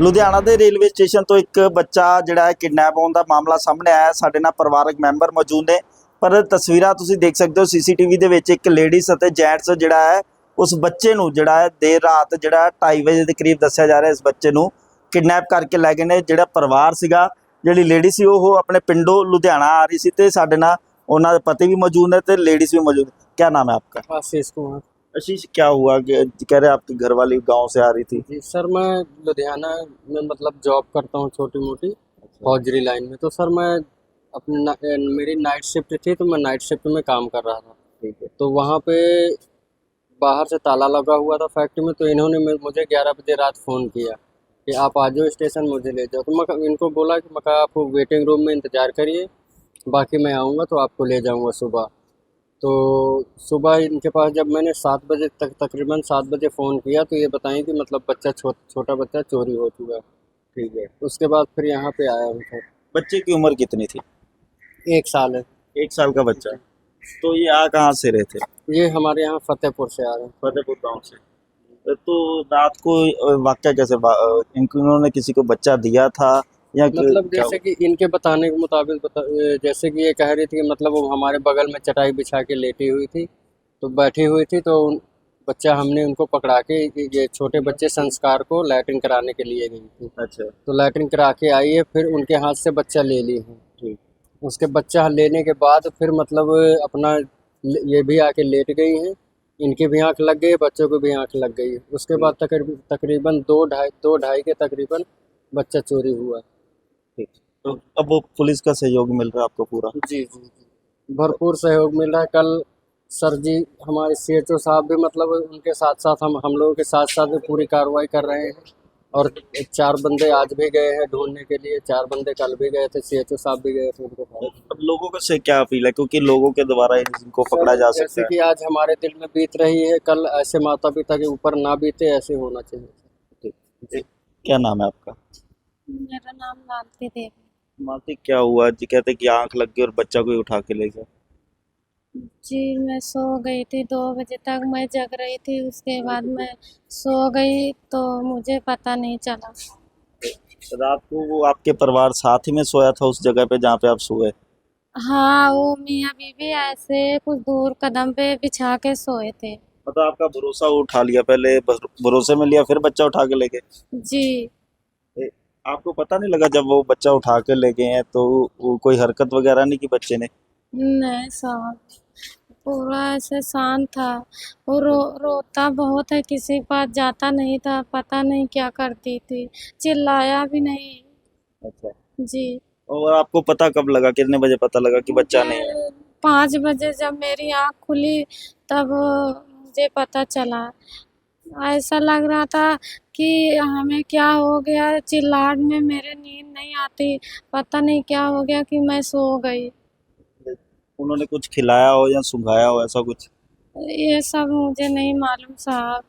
ਲੁਧਿਆਣਾ ਦੇ railway station ਤੋਂ ਇੱਕ ਬੱਚਾ ਜਿਹੜਾ ਹੈ ਕਿਡਨੈਪ ਹੋਣ ਦਾ ਮਾਮਲਾ ਸਾਹਮਣੇ ਆਇਆ। ਸਾਡੇ ਨਾਲ ਪਰਿਵਾਰਕ ਮੈਂਬਰ ਮੌਜੂਦ ਨੇ। ਪਰ ਤਸਵੀਰਾਂ ਤੁਸੀਂ ਦੇਖ ਸਕਦੇ ਹੋ, ਸੀਸੀਟੀਵੀ ਦੇ ਵਿੱਚ ਇੱਕ ਲੇਡੀਜ਼ ਅਤੇ ਜੈਂਟਸ ਜਿਹੜਾ ਹੈ, ਉਸ ਬੱਚੇ ਨੂੰ ਜਿਹੜਾ ਹੈ ਦੇਰ ਰਾਤ ਜਿਹੜਾ 2:30 ਵਜੇ ਦੇ ਕਰੀਬ ਦੱਸਿਆ ਜਾ ਰਿਹਾ ਇਸ ਬੱਚੇ ਨੂੰ। ਕਿਡਨੈਪ ਕਰਕੇ ਲੈ ਗਏ ਨੇ ਜਿਹੜਾ ਪਰਿਵਾਰ ਸੀਗਾ, ਜਿਹੜੀ ਲੇਡੀ ਸੀ ਉਹ ਆਪਣੇ ਪਿੰਡੋਂ ਲੁਧਿਆਣਾ ਆ ਰਹੀ ਸੀ ਤੇ ਸਾਡੇ ਨਾਲ ਉਹਨਾਂ ਦੇ ਪਤੀ ਵੀ ਮੌਜੂਦ ਨੇ ਤੇ ਲੇਡੀਜ਼ ਵੀ ਮੌਜੂਦ ਨੇ। ਕੀ ਨਾਮ ਹੈ ਆਪਕਾ? ਆਸ਼ੀਸ਼ ਕੁਮਾਰ। आशीष क्या हुआ कि कह रहे आपकी घर वाली गाँव से आ रही थी? जी सर मैं लुधियाना में मतलब जॉब करता हूँ छोटी मोटी हौजरी लाइन में। तो सर मैं अपनी ना- मेरी नाइट शिफ्ट थी तो मैं नाइट शिफ्ट में काम कर रहा था। ठीक है। तो वहाँ पे बाहर से ताला लगा हुआ था फैक्ट्री में तो इन्होंने मुझे ग्यारह बजे रात फ़ोन किया कि आप आ जाओ स्टेशन मुझे ले जाओ। तो मैं इनको बोला कि मैं आप वेटिंग रूम में इंतज़ार करिए बाकी मैं आऊँगा तो आपको ले जाऊँगा सुबह। तो सुबह इनके पास जब मैंने सात बजे तक तकरीबन सात बजे फ़ोन किया तो ये बताएँ कि मतलब बच्चा छो, छोटा बच्चा चोरी हो चुका है। ठीक है। उसके बाद फिर यहाँ पे आया हूँ। सर बच्चे की उम्र कितनी थी? एक साल है। एक साल का बच्चा। तो ये आ कहाँ से रहे थे? ये हमारे यहाँ फतेहपुर से आ रहे हैं। फतेहपुर गाँव से। तो रात को वाक्य कैसे इनको इन्होंने किसी को बच्चा दिया था? या मतलब जैसे कि इनके बताने के मुताबिक बता, जैसे कि ये कह रही थी कि मतलब वो हमारे बगल में चटाई बिछा के लेटी हुई थी तो बैठी हुई थी तो उन- बच्चा हमने उनको पकड़ा के ये- छोटे बच्चे संस्कार को लैट्रिन कराने के लिए गई थी। अच्छा। तो लैट्रिन करा के आई है फिर उनके हाथ से बच्चा ले ली है। ठीक उसके बच्चा लेने के बाद फिर मतलब अपना ये भी आके लेट गई हैं इनके भी आँख लग गई बच्चों को भी आँख लग गई। उसके बाद तकरीबन तकरीबन दो ढाई दो ढाई के तकरीबन बच्चा चोरी हुआ। तो अब वो पुलिस का सहयोग मिल रहा है आपको पूरा? जी जी जी। भरपूर सहयोग मिल रहा है। कल सर जी हमारे सी एच ओ साहब भी मतलब उनके साथ साथ हम हम लोगों के साथ साथ भी पूरी कार्रवाई कर रहे हैं और चार बंदे आज भी गए हैं ढूँढने के लिए। चार बंदे कल भी गए थे सी एच ओ साहब भी गए थे उनके साथ। अब लोगों को से क्या अपील है? क्योंकि लोगों के द्वारा इनको पकड़ा जा जैसे सकता है। कि आज हमारे दिल में बीत रही है कल ऐसे माता पिता के ऊपर ना बीते ऐसे होना चाहिए। जी क्या नाम है आपका? मेरा नाम लालती देवी। माती क्या हुआ? जी कहते कि आँख लग गई और बच्चा कोई उठा के ले गया जी मैं सो गई थी दो बजे तक। मैं जग रही थी उसके बाद मैं सो गई तो मुझे पता नहीं चला। रात को वो आपके परिवार साथ ही में सोया था उस जगह पे जहाँ पे आप सोए हाँ वो मियाँ बीवी ऐसे कुछ दूर कदम पे बिछा के सोए थे। मतलब आपका भरोसा उठा लिया पहले भरोसे में लिया फिर बच्चा उठा के ले गए जी। आपको पता नहीं लगा जब वो बच्चा उठा के ले गए हैं तो वो कोई हरकत वगैरह नहीं की बच्चे ने? नहीं साहब पूरा ऐसे शांत था वो रो रोता बहुत है किसी पास जाता नहीं था पता नहीं क्या करती थी चिल्लाया भी नहीं। अच्छा। जी। और आपको पता कब लगा कितने बजे पता लगा कि बच्चा नहीं है? पाँच बजे जब मेरी आँख खुली तब मुझे पता चला ऐसा लग रहा था कि हमें क्या हो गया चिल्लाहट में मेरे नींद नहीं आती। पता नहीं क्या हो गया कि मैं सो गई। उन्होंने कुछ खिलाया हो या सुंघाया हो ऐसा कुछ? ये सब मुझे नहीं मालूम साहब।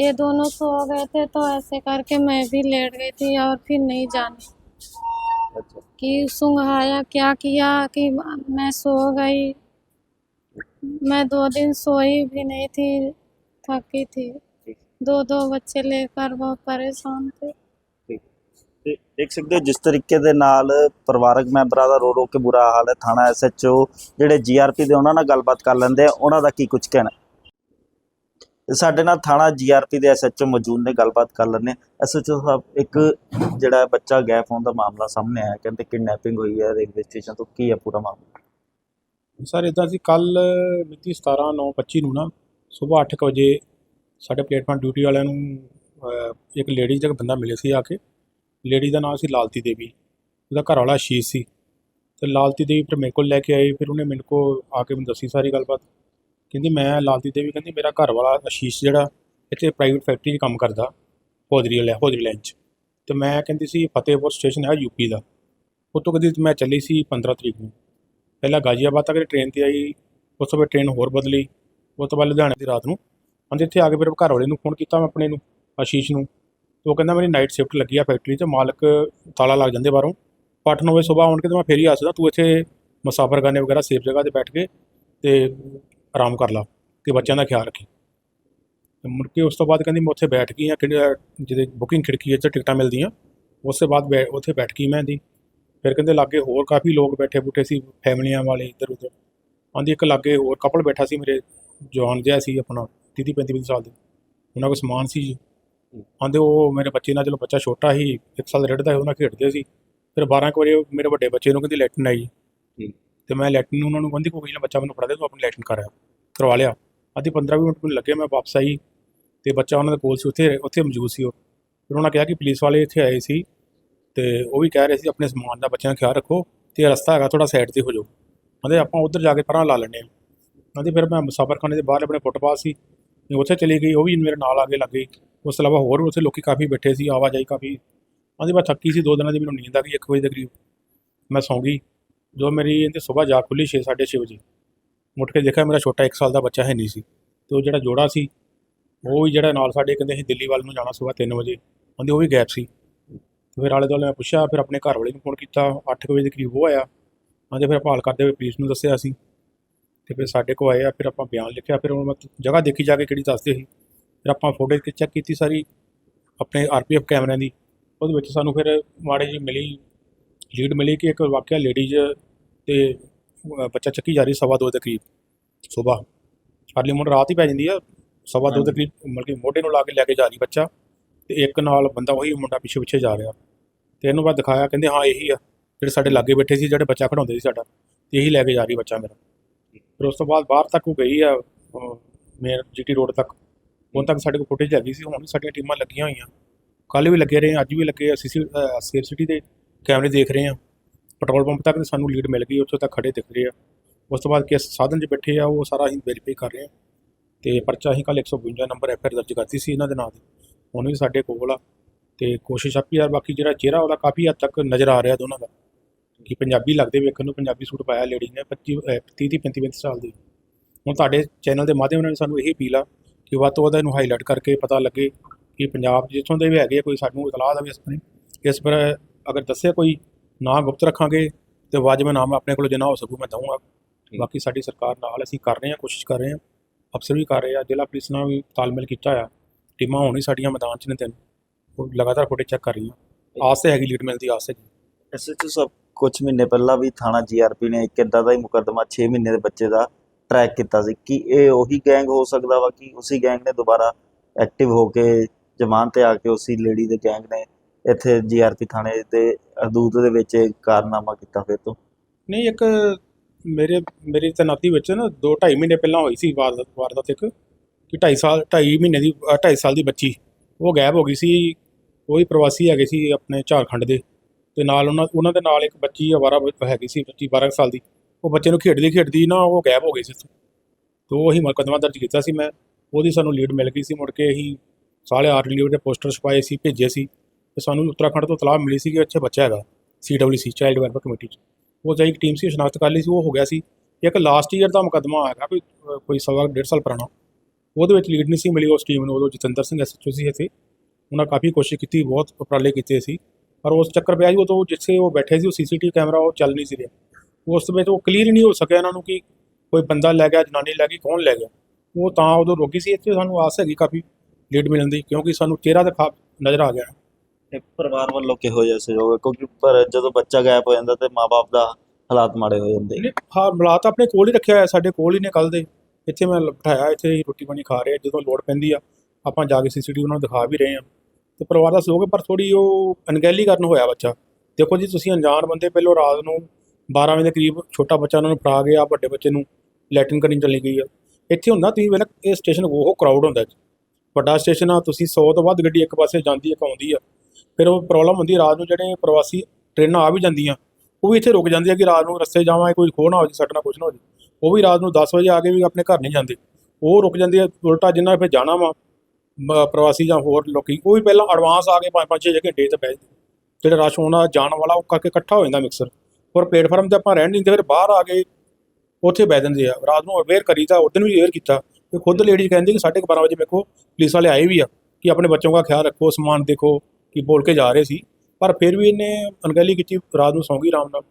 ये दोनों सो गए थे तो ऐसे करके मैं भी लेट गई थी और फिर नहीं जानी। अच्छा। कि सुंघाया क्या किया कि मैं सो गई। मैं दो दिन सोई भी नहीं थी थकी थी। दो दो बच्चे लेकर बहुत परेशान थे ਤੇ ਦੇਖ ਸਕਦੇ ਹੋ ਜਿਸ ਤਰੀਕੇ ਦੇ ਨਾਲ ਪਰਿਵਾਰਕ ਮੈਂਬਰਾਂ ਦਾ ਰੋ ਰੋ ਕੇ ਬੁਰਾ ਹਾਲ ਹੈ ਥਾਣਾ ਐਸਐਚਓ ਜਿਹੜੇ ਜੀਆਰਪੀ ਦੇ ਉਹਨਾਂ ਨਾਲ ਗੱਲਬਾਤ ਕਰ ਲੈਂਦੇ ਆ ਉਹਨਾਂ ਦਾ ਕੀ ਕੁਝ ਕਹਿਣਾ ਤੇ ਸਾਡੇ ਨਾਲ ਥਾਣਾ ਜੀਆਰਪੀ ਦੇ ਐਸਐਚਓ ਮੌਜੂਦ ਨੇ ਗੱਲਬਾਤ ਕਰ ਲੈਂਦੇ ਐਸਐਚਓ ਸਾਹਿਬ ਇੱਕ ਜਿਹੜਾ ਬੱਚਾ ਗੈਪ ਹੋਣ ਦਾ ਮਾਮਲਾ ਸਾਹਮਣੇ ਆਇਆ ਕਹਿੰਦੇ ਕਿਡਨੈਪਿੰਗ ਹੋਈ ਹੈ ਰੇਲਵੇ ਸਟੇਸ਼ਨ ਤੋਂ ਕੀ ਹੈ ਪੂਰਾ ਮਾਮਲਾ ਸਰ ਇਦਾਂ ਸੀ ਕੱਲ ਮਿਤੀ 17 9 25 ਨੂੰ ਨਾ ਸਵੇਰ 8 ਵਜੇ ਸਾਡੇ ਪਲੇਟਫਾਰਮ ਡਿਊਟੀ ਵਾਲਿਆਂ ਨੂੰ ਇੱਕ ਲੇਡੀਜ਼ ਦਾ ਬੰਦਾ ਮਿਲੇ ਸੀ ਆ ਕੇ। ਲੇਡੀਜ਼ ਦਾ ਨਾਮ ਸੀ ਲਾਲਤੀ ਦੇਵੀ। ਉਹਦਾ ਘਰ ਵਾਲਾ ਆਸ਼ੀਸ਼ ਸੀ। ਤੇ ਲਾਲਤੀ ਦੇਵੀ ਫਿਰ ਮੇਰੇ ਕੋਲ ਲੈ ਕੇ ਆਈ ਫਿਰ ਉਹਨੇ ਮੈਨੂੰ ਕੋ ਆ ਕੇ ਮੈਨੂੰ ਦੱਸੀ ਸਾਰੀ ਗੱਲਬਾਤ। ਕਹਿੰਦੀ, ਮੈਂ ਲਾਲਤੀ ਦੇਵੀ, ਕਹਿੰਦੀ, ਮੇਰਾ ਘਰ ਵਾਲਾ ਆਸ਼ੀਸ਼ ਜਿਹੜਾ ਇੱਥੇ ਪ੍ਰਾਈਵੇਟ ਫੈਕਟਰੀ 'ਚ ਕੰਮ ਕਰਦਾ ਹੌਜਰੀ ਵਾਲਾ ਹੌਜਰੀ ਲਾਈਨ 'ਚ। ਤੇ ਮੈਂ ਕਹਿੰਦੀ ਸੀ, ਫਤਿਹਪੁਰ ਸਟੇਸ਼ਨ ਹੈ ਯੂਪੀ ਦਾ। ਉੱਥੋਂ ਕਦੀ ਮੈਂ ਚੱਲੀ ਸੀ 15 ਤਰੀਕ ਨੂੰ। ਪਹਿਲਾਂ ਗਾਜ਼ੀਆਬਾਦ ਤੱਕ ਟ੍ਰੇਨ ਤੇ ਆਈ। ਉਸ ਤੋਂ ਬਾਅਦ ਟ੍ਰੇਨ ਹੋਰ ਬਦਲੀ। ਉਸ ਤੋਂ ਬਾਅਦ ਲੁਧਿਆਣੇ ਦੀ ਰਾਤ ਨੂੰ ਹਾਂਜੀ ਇੱਥੇ ਆ ਕੇ ਫਿਰ ਘਰ ਵਾਲੇ ਨੂੰ ਫੋਨ ਕੀਤਾ ਮੈਂ ਆਪਣੇ ਨੂੰ ਆਸ਼ੀਸ਼ ਨੂੰ। ਤੇ ਉਹ ਕਹਿੰਦਾ ਮੇਰੀ ਨਾਈਟ ਸ਼ਿਫਟ ਲੱਗੀ ਆ ਫੈਕਟਰੀ 'ਚ, ਮਾਲਕ ਤਾਲਾ ਲੱਗ ਜਾਂਦੇ ਬਾਹਰੋਂ। 8-9 ਵਜੇ ਸਵੇਰ ਆਉਣ ਕੇ ਤੇ ਮੈਂ ਫੇਰ ਹੀ ਆ ਸਕਦਾ, ਤੂੰ ਇੱਥੇ ਮੁਸਾਫਰ ਕਰਨੇ ਵਗੈਰਾ ਸੇਫ ਜਗ੍ਹਾ ਤੇ ਬੈਠ ਕੇ ਤੇ ਆਰਾਮ ਕਰ ਲਾ ਤੇ ਬੱਚਿਆਂ ਦਾ ਖਿਆਲ ਰੱਖੀ। ਤੇ ਮੁੜ ਕੇ ਉਸ ਤੋਂ ਬਾਅਦ ਕਹਿੰਦੀ ਮੈਂ ਉੱਥੇ ਬੈਠ ਗਈ ਆ ਕਿਹੜੇ, ਜਿਹਦੇ ਬੁਕਿੰਗ ਖਿੜਕੀ 'ਚ ਟਿਕਟਾਂ ਮਿਲਦੀਆਂ। ਉਸ ਤੋਂ ਬਾਅਦ ਬੈ- ਉੱਥੇ ਬੈਠ ਗਈ ਮੈਂ ਦੀ ਫਿਰ ਕਹਿੰਦੇ ਲਾਗੇ ਹੋਰ ਕਾਫੀ ਲੋਕ ਬੈਠੇ ਬੁੱਠੇ ਸੀ, ਫੈਮਲੀਆਂ ਵਾਲੇ ਇੱਧਰ ਉੱਧਰ ਆਂਦੀ ਇੱਕ ਲਾਗੇ ਹੋਰ ਕਪਲ ਬੈਠਾ ਸੀ ਮੇਰੇ ਜਵਾਨ ਜਿਹਾ ਸੀ ਆਪਣਾ। 30 35 ਵੀਹ ਸਾਲ ਦੇ। ਉਹਨਾਂ ਕੋਲ ਸਮਾਨ ਸੀ ਜੀ। ਆਂਦੇ ਉਹ ਮੇਰੇ ਬੱਚੇ ਨਾਲ ਚਲੋ ਬੱਚਾ ਛੋਟਾ ਸੀ ਇੱਕ ਸਾਲ ਰੇੜਦਾ ਸੀ ਉਹਨਾਂ ਖੇਡਦੇ ਸੀ। ਫਿਰ 12 ਕੁ ਵਜੇ ਮੇਰੇ ਵੱਡੇ ਬੱਚੇ ਨੂੰ ਕਹਿੰਦੀ ਲੈਟਨ ਆਈ। ਤੇ ਮੈਂ ਲੈਟਨ ਨੂੰ ਉਹਨਾਂ ਨੂੰ ਕਹਿੰਦੀ ਕੋਈ ਨਾ ਬੱਚਾ ਮੈਨੂੰ ਫੜਾ ਦੇ ਤੂੰ ਆਪਣੀ ਲੈਟਨ ਕਰਿਆ ਕਰਵਾ ਲਿਆ। ਅੱਧੀ 15 ਵੀਹ ਮਿੰਟ ਮੈਨੂੰ ਲੱਗੇ ਮੈਂ ਵਾਪਸ ਆਈ। ਤੇ ਬੱਚਾ ਉਹਨਾਂ ਦੇ ਕੋਲ ਸੀ ਉੱਥੇ ਉੱਥੇ ਮੌਜੂਦ ਸੀ ਉਹ। ਫਿਰ ਉਹਨਾਂ ਕਿਹਾ ਕਿ ਪੁਲਿਸ ਵਾਲੇ ਇੱਥੇ ਆਏ ਸੀ। ਤੇ ਉਹ ਵੀ ਕਹਿ ਰਹੇ ਸੀ ਆਪਣੇ ਸਮਾਨ ਦਾ ਬੱਚਿਆਂ ਦਾ ਖਿਆਲ ਰੱਖੋ ਤੇ ਰਸਤਾ ਹੈਗਾ ਥੋੜਾ ਸਾਈਡ ਤੇ ਹੋ ਜਾਓ। ਕਹਿੰਦੇ ਆਪਾਂ ਉੱਧਰ ਜਾ ਕੇ ਪਰਾਂ ਲਾ ਲੈਂਦੇ ਹਾਂ। ਕਹਿੰਦੇ ਫਿਰ ਮੈਂ ਮੁਸਾਫਰਖਾਨੇ ਦੇ ਬਾਹਰ ਆਪਣੇ ਫੁੱਟਪਾਥ ਸੀ। ਉੱਥੇ ਚਲੀ ਗਈ, ਉਹ ਵੀ ਮੇਰੇ ਨਾਲ ਆ ਕੇ ਲੱਗ ਗਈ। ਉਸ ਤੋਂ ਇਲਾਵਾ ਹੋਰ ਵੀ ਉੱਥੇ ਲੋਕੀ ਕਾਫੀ ਬੈਠੇ ਸੀ, ਆਵਾਜਾਈ ਕਾਫੀ। ਕਹਿੰਦੀ ਮੈਂ ਥੱਕੀ ਸੀ, ਦੋ ਦਿਨਾਂ ਦੀ ਮੈਨੂੰ ਨੀਂਦ ਆ ਗਈ 1 ਵਜੇ ਦੇ ਕਰੀਬ। ਮੈਂ ਸੌਂ ਗਈ। ਜੋ ਮੇਰੀ ਇਹਦੇ ਸਵੇਰ ਜਾਗ ਖੁੱਲੀ 6 6:30 ਵਜੇ। ਮੁੱਠ ਕੇ ਦੇਖਿਆ ਮੇਰਾ ਛੋਟਾ 1 ਸਾਲ ਦਾ ਬੱਚਾ ਹੈ ਨਹੀਂ ਸੀ। ਤੇ ਉਹ ਜਿਹੜਾ ਜੋੜਾ ਸੀ, ਉਹ ਵੀ ਜਿਹੜਾ ਨਾਲ ਸਾਡੇ ਕਹਿੰਦੇ ਸੀ ਦਿੱਲੀ ਵੱਲ ਨੂੰ ਜਾਣਾ ਸਵੇਰ 3 ਵਜੇ ਕਹਿੰਦੇ ਉਹ ਵੀ ਗੈਪ ਸੀ। ਫਿਰ ਆਲੇ ਦੁਆਲੇ ਮੈਂ ਪੁੱਛਿਆ, ਫਿਰ ਆਪਣੇ ਘਰ ਵਾਲੇ ਨੂੰ ਫੋਨ ਕੀਤਾ 8 ਵਜੇ ਦੇ ਕਰੀਬ ਉਹ ਆਇਆ। ਕਹਿੰਦੇ ਫਿਰ ਭਾਲ ਕਰਦੇ ਹੋਏ ਪੁਲਿਸ ਨੂੰ ਦੱਸਿਆ ਸੀ ਤੇ ਫਿਰ ਸਾਡੇ ਕੋਲ ਆਏ ਆ ਫਿਰ ਆਪਾਂ ਬਿਆਨ ਲਿਖਿਆ ਫਿਰ ਉਹ ਮੈਂ ਜਗ੍ਹਾ ਦੇਖੀ ਜਾ ਕੇ ਕਿਹੜੀ ਦੱਸਦੇ ਸੀ। ਫਿਰ ਆਪਾਂ ਫੋਟੋ ਚੈੱਕ ਕੀਤੀ ਸਾਰੀ ਆਪਣੇ ਆਰਪੀਐਫ ਕੈਮਰਿਆਂ ਦੀ। ਉਹਦੇ ਵਿੱਚ ਸਾਨੂੰ ਫਿਰ ਮਾੜੀ ਜੀ ਮਿਲੀ ਲੀਡ ਮਿਲੀ ਕਿ ਇੱਕ ਵਾਕਿਆ ਲੇਡੀਜ਼ ਤੇ ਬੱਚਾ ਚੱਕੀ ਜਾ ਰਹੀ ਸਵਾ ਦੋ ਦੇ ਕਰੀਬ ਸਵੇਰ। ਅਰਲੀ ਮੋਰ ਰਾਤ ਹੀ ਪੈ ਜਾਂਦੀ ਆ ਸਵਾ ਦੋ ਦੇ ਕਰੀਬ ਮਤਲਬ ਕਿ ਮੋਢੇ ਨੂੰ ਲਾ ਕੇ ਲੈ ਕੇ ਜਾ ਰਹੀ ਬੱਚਾ ਤੇ ਇੱਕ ਨਾਲ ਬੰਦਾ ਉਹੀ ਮੁੰਡਾ ਪਿੱਛੇ ਪਿੱਛੇ ਜਾ ਰਿਹਾ। ਤੇ ਇਹਨੂੰ ਬਾਅਦ ਦਿਖਾਇਆ ਕਹਿੰਦੇ ਹਾਂ ਇਹੀ ਆ ਜਿਹੜੇ ਸਾਡੇ ਲਾਗੇ ਬੈਠੇ ਸੀ ਜਿਹੜੇ ਬੱਚਾ ਖੜਾਉਂਦੇ ਸੀ ਸਾਡਾ ਤੇ ਇਹੀ ਲੈ ਕੇ ਜਾ ਰਹੀ ਬੱਚਾ ਮੇਰਾ। ਫਿਰ ਉਸ ਤੋਂ ਬਾਅਦ ਬਾਹਰ ਤੱਕ ਉਹ ਗਈ ਆ ਮੇਨ ਜੀਟੀ ਰੋਡ ਤੱਕ। ਹੁਣ ਤੱਕ ਸਾਡੇ ਕੋਲ ਫੁਟੇਜ ਹੈਗੀ ਸੀ, ਹੁਣ ਵੀ ਸਾਡੀਆਂ ਟੀਮਾਂ ਲੱਗੀਆਂ ਹੋਈਆਂ। ਕੱਲ ਵੀ ਲੱਗੇ ਰਹੇ ਅੱਜ ਵੀ ਲੱਗੇ ਆ ਸੀਸੀ ਸੇਫ ਸਿਟੀ ਦੇ ਕੈਮਰੇ ਦੇਖ ਰਹੇ ਆ। ਪੈਟਰੋਲ ਪੰਪ ਤੱਕ ਸਾਨੂੰ ਲੀਡ ਮਿਲ ਗਈ, ਉੱਥੋਂ ਤੱਕ ਖੜੇ ਦਿਖ ਰਹੇ ਆ। ਉਸ ਤੋਂ ਬਾਅਦ ਕਿਸ ਸਾਧਨ 'ਚ ਬੈਠੇ ਆ, ਉਹ ਸਾਰਾ ਅਸੀਂ ਵੈਰੀਫਾਈ ਕਰ ਰਹੇ ਆ। ਤੇ ਪਰਚਾ ਅਸੀਂ ਕੱਲ 152 ਨੰਬਰ ਐਫਆਰ ਦਰਜ ਕਰਤੀ ਸੀ ਇਹਨਾਂ ਦੇ ਨਾਂ ਤੇ। ਹੁਣ ਵੀ ਸਾਡੇ ਕੋਲ ਆ। ਤੇ ਕੋਸ਼ਿਸ਼ ਆਪੀ ਯਾਰ ਬਾਕੀ ਜਿਹੜਾ ਚਿਹਰਾ ਉਹਦਾ ਕਾਫੀ ਹੱਦ ਤੱਕ ਨਜ਼ਰ ਆ ਰਿਹਾ ਦੋਨਾਂ ਦਾ। ਕਿ ਪੰਜਾਬੀ ਲੱਗਦੇ ਵੇਖਣ ਨੂੰ ਪੰਜਾਬੀ ਸੂਟ ਪਾਇਆ ਲੇਡੀ ਨੇ 25 ਅਹ 30 30 35 35 ਸਾਲ ਦੀ। ਹੁਣ ਤੁਹਾਡੇ ਚੈਨਲ ਦੇ ਮਾਧਿਅਮ ਨਾਲ ਸਾਨੂੰ ਇਹ ਅਪੀਲ ਆ ਕਿ ਵੱਧ ਤੋਂ ਵੱਧ ਇਹਨੂੰ ਹਾਈਲਾਈਟ ਕਰਕੇ ਪਤਾ ਲੱਗੇ ਕਿ ਪੰਜਾਬ ਜਿੱਥੋਂ ਦੇ ਵੀ ਹੈਗੇ ਕੋਈ ਸਾਨੂੰ ਇਤਲਾਹ ਦੇਵੇ ਇਸ ਬਾਰੇ। ਇਸ ਪਰ ਅਗਰ ਦੱਸਿਆ ਕੋਈ ਨਾ ਗੁਪਤ ਰੱਖਾਂਗੇ ਤੇ ਵਾਜਬ ਨਾਮ ਆਪਣੇ ਕੋਲ ਜਿੰਨਾ ਹੋ ਸਕੂ ਮੈਂ ਦਊਂਗਾ। ਬਾਕੀ ਸਾਡੀ ਸਰਕਾਰ ਨਾਲ ਅਸੀਂ ਕਰ ਰਹੇ ਹਾਂ ਕੋਸ਼ਿਸ਼ ਕਰ ਰਹੇ ਹਾਂ ਅਫਸਰ ਵੀ ਕਰ ਰਹੇ ਆ ਜ਼ਿਲ੍ਹਾ ਪੁਲਿਸ ਨਾਲ ਵੀ ਤਾਲਮੇਲ ਕੀਤਾ ਆ ਟੀਮਾਂ ਹੁਣ ਸਾਡੀਆਂ ਮੈਦਾਨ 'ਚ ਨੇ ਤਿੰਨ। ਉਹ ਲਗਾਤਾਰ ਫੁਟੇਜ ਚੈੱਕ ਕਰ ਰਹੀਆਂ। ਆਸ ਤੇ ਹੈਗੀ ਲੀਡ ਮਿਲਦੀ ਆਸ ਹੈ ਐਸਐਚਓ ਸਾਹਿਬ ਕੁਝ ਮਹੀਨੇ ਪਹਿਲਾਂ ਵੀ ਥਾਣਾ ਜੀਆਰਪੀ ਨੇ ਇੱਕ ਇਦਾਂ ਦਾ ਹੀ ਮੁਕੱਦਮਾ 6 ਮਹੀਨੇ ਦੇ ਬੱਚੇ ਦਾ ਟਰੈਕ ਕੀਤਾ ਸੀ ਕਿ ਇਹ ਉਹੀ ਗੈਂਗ ਹੋ ਸਕਦਾ ਵਾ ਕਿ ਉਸੇ ਗੈਂਗ ਨੇ ਦੁਬਾਰਾ ਐਕਟਿਵ ਹੋ ਕੇ ਜਮਾਨ ਤੇ ਆ ਕੇ ਉਸੇ ਲੇਡੀ ਦੇ ਗੈਂਗ ਨੇ ਇੱਥੇ ਜੀਆਰਪੀ ਥਾਣੇ ਦੇ ਅਦੂਤ ਦੇ ਵਿੱਚ ਕਾਰਨਾਮਾ ਕੀਤਾ ਫਿਰ ਤੋਂ। ਨਹੀਂ, ਇੱਕ ਮੇਰੇ, ਮੇਰੀ ਤੈਨਾਤੀ ਵਿੱਚ ਨਾ 2 2.5 ਮਹੀਨੇ ਪਹਿਲਾਂ ਹੋਈ ਸੀ ਵਾਰਦਾਤ ਵਾਰਦਾਤ ਇੱਕ ਕਿ 2.5 ਸਾਲ 2.5 ਮਹੀਨੇ ਦੀ 2.5 ਸਾਲ ਦੀ ਬੱਚੀ, ਉਹ ਗਾਇਬ ਹੋ ਗਈ ਸੀ। ਉਹ ਹੀ ਪ੍ਰਵਾਸੀ ਹੈਗੇ ਸੀ ਆਪਣੇ ਝਾਰਖੰਡ ਦੇ। ਤੇ ਨਾਲ ਉਹਨਾਂ ਉਹਨਾਂ ਦੇ ਨਾਲ ਇੱਕ ਬੱਚੀ ਅਵਾਰਾ ਬ- ਹੈਗੀ ਸੀ ਬੱਚੀ 12 ਕੁ ਸਾਲ ਦੀ। ਉਹ ਬੱਚੇ ਨੂੰ ਖੇਡਦੀ ਖੇਡਦੀ ਨਾ ਉਹ ਗਾਇਬ ਹੋ ਗਈ ਸੀ ਤੇ ਉਹ ਹੀ ਮੁਕੱਦਮਾ ਦਰਜ ਕੀਤਾ ਸੀ ਮੈਂ। ਉਹਦੀ ਸਾਨੂੰ ਲੀਡ ਮਿਲ ਗਈ ਸੀ, ਮੁੜ ਕੇ ਅਸੀਂ ਸਾਰੇ ਆਰਲੀਓ ਦੇ ਪੋਸਟਰ ਛਪਾਏ ਸੀ, ਭੇਜੇ ਸੀ। ਤੇ ਸਾਨੂੰ ਉੱਤਰਾਖੰਡ ਤੋਂ ਤਲਾਹ ਮਿਲੀ ਸੀ ਕਿ ਅੱਛਾ ਬੱਚਾ ਹੈਗਾ ਸੀਡਬਲਯੂਸੀ ਚਾਈਲਡ ਵੈਲਫੇਅਰ ਕਮੇਟੀ ਚ। ਉਹ ਜਾਈ ਟੀਮ ਸੀ ਸ਼ਨਾਖਤ ਕਰ ਲਈ ਸੀ, ਉਹ ਹੋ ਗਿਆ ਸੀ। ਇੱਕ ਲਾਸਟ ਈਅਰ ਦਾ ਮੁਕੱਦਮਾ ਆਇਆ ਕੋਈ ਕੋਈ ਸਵਾ ਡੇਢ ਸਾਲ ਪੁਰਾਣਾ। ਉਹਦੇ ਵਿੱਚ ਲੀਡ ਨਹੀਂ ਸੀ ਮਿਲੀ ਉਸ ਟੀਮ ਨੂੰ, ਉਦੋਂ ਜਤਿੰਦਰ ਸਿੰਘ ਐਸਐਚਓ ਸੀ ਇੱਥੇ। ਉਹਨਾਂ ਕਾਫੀ ਕੋਸ਼ਿਸ਼ ਕੀਤੀ, ਬਹੁਤ ਉਪਰਾਲੇ ਕੀਤੇ ਸੀ। ਪਰ ਉਸ ਚੱਕਰ ਪਿਆ ਸੀ ਉਦੋਂ ਜਿੱਥੇ ਉਹ ਬੈਠੇ ਸੀ ਉਹ ਸੀਸੀਟੀਵੀ ਕੈਮਰਾ ਉਹ ਚੱਲ ਨਹੀਂ ਸੀ ਰਿਹਾ। ਉਸ ਵਿੱਚ ਉਹ ਕਲੀਅਰ ਨਹੀਂ ਹੋ ਸਕਿਆ ਇਹਨਾਂ ਨੂੰ ਕਿ ਕੋਈ ਬੰਦਾ ਲੈ ਗਿਆ ਜਨਾਨੀ ਲੈ ਗਈ ਕੌਣ ਲੈ ਗਿਆ। ਉਹ ਤਾਂ ਉਦੋਂ ਰੋਕੀ ਸੀ ਇੱਥੇ ਸਾਨੂੰ ਆਸ ਹੈਗੀ ਕਾਫੀ ਲੀਡ ਮਿਲਣ ਦੀ ਕਿਉਂਕਿ ਸਾਨੂੰ ਚਿਹਰਾ ਦਿਖਾ ਨਜ਼ਰ ਆ ਗਿਆ। ਇਹ ਪਰਿਵਾਰ ਵੱਲੋਂ ਕਿਹੋ ਜਿਹਾ ਸਹਿਯੋਗ ਹੈ? ਕਿਉਂਕਿ ਪਰ ਜਦੋਂ ਬੱਚਾ ਗਾਇਬ ਹੋ ਜਾਂਦਾ ਤੇ ਮਾਪੇ ਦਾ ਹਾਲਾਤ ਮਾੜੇ ਹੋ ਜਾਂਦੇ। ਨਹੀਂ ਹਾਂ ਬੁਲਾ ਤਾਂ ਆਪਣੇ ਕੋਲ ਹੀ ਰੱਖਿਆ ਹੋਇਆ ਸਾਡੇ ਕੋਲ ਹੀ ਨੇ ਕੱਲ ਦੇ। ਇੱਥੇ ਮੈਂ ਬਿਠਾਇਆ ਇੱਥੇ ਹੀ ਰੋਟੀ ਪਾਣੀ ਖਾ ਰਹੇ ਜਦੋਂ ਲੋੜ ਪੈਂਦੀ ਆ ਆਪਾਂ ਜਾ ਕੇ ਸੀਸੀਟੀਵੀ ਉਹਨਾਂ ਨੂੰ ਦਿਖਾ ਵੀ ਰਹੇ ਆ ਤੇ ਪਰਿਵਾਰ ਦਾ ਸਹਿਯੋਗ ਹੈ, ਪਰ ਥੋੜੀ ਉਹ ਅਣਗਹਿਲੀ ਕਰਨ ਹੋਇਆ ਬੱਚਾ। ਦੇਖੋ ਜੀ ਤੁਸੀਂ ਅਣਜਾਣ ਬੰਦੇ ਪਹਿਲੋਂ ਰਾਤ ਨੂੰ 12 ਵਜੇ ਦੇ ਕਰੀਬ ਛੋਟਾ ਬੱਚਾ ਉਹਨਾਂ ਨੂੰ ਫੜਾ ਗਿਆ ਵੱਡੇ ਬੱਚੇ ਨੂੰ ਲੈਟਰਿਨ ਕਰਨ ਚਲੀ ਗਈ ਆ। ਇੱਥੇ ਹੁੰਦਾ ਤੁਸੀਂ ਵੇਖ ਇਹ ਸਟੇਸ਼ਨ ਉਹ ਕਰਾਊਡ ਹੁੰਦਾ ਜੀ। ਵੱਡਾ ਸਟੇਸ਼ਨ ਆ ਤੁਸੀਂ 100 ਤੋਂ ਵੱਧ ਗੱਡੀ ਇੱਕ ਪਾਸੇ ਜਾਂਦੀ ਇੱਕ ਆਉਂਦੀ ਆ। ਫਿਰ ਉਹ ਪ੍ਰੋਬਲਮ ਹੁੰਦੀ ਰਾਤ ਨੂੰ ਜਿਹੜੇ ਪ੍ਰਵਾਸੀ ਟ੍ਰੇਨਾਂ ਆ ਵੀ ਜਾਂਦੀਆਂ ਉਹ ਵੀ ਇੱਥੇ ਰੁਕ ਜਾਂਦੀ ਆ ਕਿ ਰਾਤ ਨੂੰ ਰਸਤੇ ਜਾਵਾਂ ਕੋਈ ਖੋਹ ਨਾ ਹੋ ਜੇ ਸਾਡੇ ਨਾਲ ਕੁਝ ਨਾ ਹੋ ਜੇ। ਉਹ ਵੀ ਰਾਤ ਨੂੰ 10 ਵਜੇ ਆ ਕੇ ਵੀ ਆਪਣੇ ਘਰ ਨਹੀਂ ਜਾਂਦੇ। ਉਹ ਰੁਕ ਜਾਂਦੀ ਆ ਉਲਟਾ ਜਿੰਨਾ ਫਿਰ ਜਾਣਾ ਵਾ ਪ੍ਰਵਾਸੀ ਜਾਂ ਹੋਰ ਲੋਕੀ, ਉਹ ਵੀ ਪਹਿਲਾਂ ਐਡਵਾਂਸ ਆ ਕੇ ਪੰਜ ਪੰਜ 6 ਘੰਟੇ ਤੇ ਬਹਿ ਜਾਂਦੇ। ਜਿਹੜਾ ਰਸ਼ ਹੋਣਾ ਜਾਣ ਵਾਲਾ, ਉਹ ਕਰਕੇ ਇਕੱਠਾ ਹੋ ਜਾਂਦਾ ਮਿਕਸਰ ਔਰ ਪਲੇਟਫਾਰਮ ਤੇ ਆਪਾਂ ਰਹਿਣ ਨਹੀਂ ਦਿੰਦੇ, ਫਿਰ ਬਾਹਰ ਆ ਕੇ ਉੱਥੇ ਬਹਿ ਜਾਂਦੇ ਆ। ਰਾਤ ਨੂੰ ਅਵੇਅਰ ਕਰੀਦਾ ਉਦੋਂ ਵੀ ਅਵੇਅਰ ਕੀਤਾ। ਤੇ ਖੁਦ ਲੇਡੀਜ਼ ਕਹਿੰਦੀ ਕਿ 12:30 ਵਜੇ ਮੇਕੋ ਪੁਲਿਸ ਵਾਲੇ ਆਏ ਵੀ ਆ, ਕਿ ਆਪਣੇ ਬੱਚੋਂ ਦਾ ਖਿਆਲ ਰੱਖੋ, ਸਮਾਨ ਦੇਖੋ, ਕਿ ਬੋਲ ਕੇ ਜਾ ਰਹੇ ਸੀ। ਪਰ ਫਿਰ ਵੀ ਇਹਨੇ ਅਣਗਹਿਲੀ ਕੀਤੀ, ਰਾਤ ਨੂੰ ਸੌਂਗੀ ਆਰਾਮ ਨਾਲ।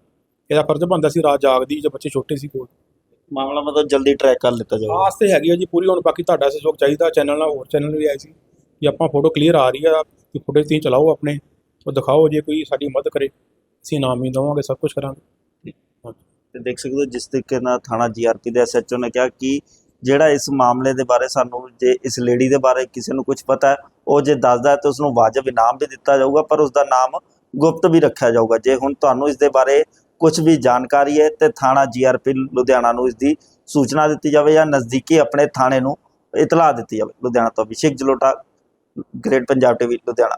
ਇਹਦਾ ਫਰਜ਼ ਬਣਦਾ ਸੀ ਰਾਤ ਜਾਗਦੀ, ਜਦ ਬੱਚੇ ਛੋਟੇ ਸੀ ਕੋਲ। ਮਾਮਲਾ ਮਤਲਬ ਜਲਦੀ ਟਰੈਕ ਕਰ ਲਿੱਤਾ ਜਾਊਗਾ। ਆਸ ਤੇ ਹੈਗੀ ਆ ਜੀ ਪੂਰੀ ਹੁਣ ਬਾਕੀ ਤੁਹਾਡਾ ਸਹਿਯੋਗ ਚਾਹੀਦਾ ਚੈਨਲ ਨਾਲ ਹੋਰ ਚੈਨਲ ਵੀ ਆਏ ਸੀ ਕਿ ਆਪਾਂ ਫੋਟੋ ਕਲੀਅਰ ਆ ਰਹੀ ਆ ਕਿ ਫੁਟੇਜ ਤੁਸੀਂ ਚਲਾਓ ਆਪਣੇ ਉਹ ਦਿਖਾਓ ਜੇ ਕੋਈ ਸਾਡੀ ਮਦਦ ਕਰੇ ਅਸੀਂ ਇਨਾਮ ਵੀ ਦੇਵਾਂਗੇ ਸਭ ਕੁਝ ਕਰਾਂਗੇ। ਤੇ ਦੇਖ ਸਕਦੇ ਹੋ ਜਿਸ ਤਰੀਕੇ ਨਾਲ ਥਾਣਾ ਜੀਆਰਪੀ ਦੇ ਐਸਐਚਓ ਨੇ ਕਿਹਾ ਕਿ ਜਿਹੜਾ ਇਸ ਮਾਮਲੇ ਦੇ ਬਾਰੇ ਸਾਨੂੰ ਜੇ ਇਸ ਲੇਡੀ ਦੇ ਬਾਰੇ ਕਿਸੇ ਨੂੰ ਕੁਝ ਪਤਾ ਉਹ ਜੇ ਦੱਸਦਾ ਤਾਂ ਉਸ ਨੂੰ ਵਾਜਬ ਇਨਾਮ ਵੀ ਦਿੱਤਾ ਜਾਊਗਾ ਪਰ ਉਸ ਦਾ ਨਾਮ ਗੁਪਤ ਵੀ ਰੱਖਿਆ ਜਾਊਗਾ। ਜੇ ਹੁਣ ਤੁਹਾਨੂੰ ਇਸ ਦੇ ਬਾਰੇ ਕੁਝ ਵੀ ਜਾਣਕਾਰੀ ਹੈ ਤੇ ਥਾਣਾ ਜੀਆਰਪੀ ਲੁਧਿਆਣਾ ਨੂੰ ਇਸ ਦੀ ਸੂਚਨਾ ਦਿੱਤੀ ਜਾਵੇ ਜਾਂ ਨਜ਼ਦੀਕੀ ਆਪਣੇ ਥਾਣੇ ਨੂੰ ਇਤਲਾਹ ਦਿੱਤੀ ਜਾਵੇ। ਲੁਧਿਆਣਾ ਤੋਂ ਅਭਿਸ਼ੇਕ ਜਲੋਟਾ ਗ੍ਰੇਟ ਪੰਜਾਬ ਟੀਵੀ ਲੁਧਿਆਣਾ।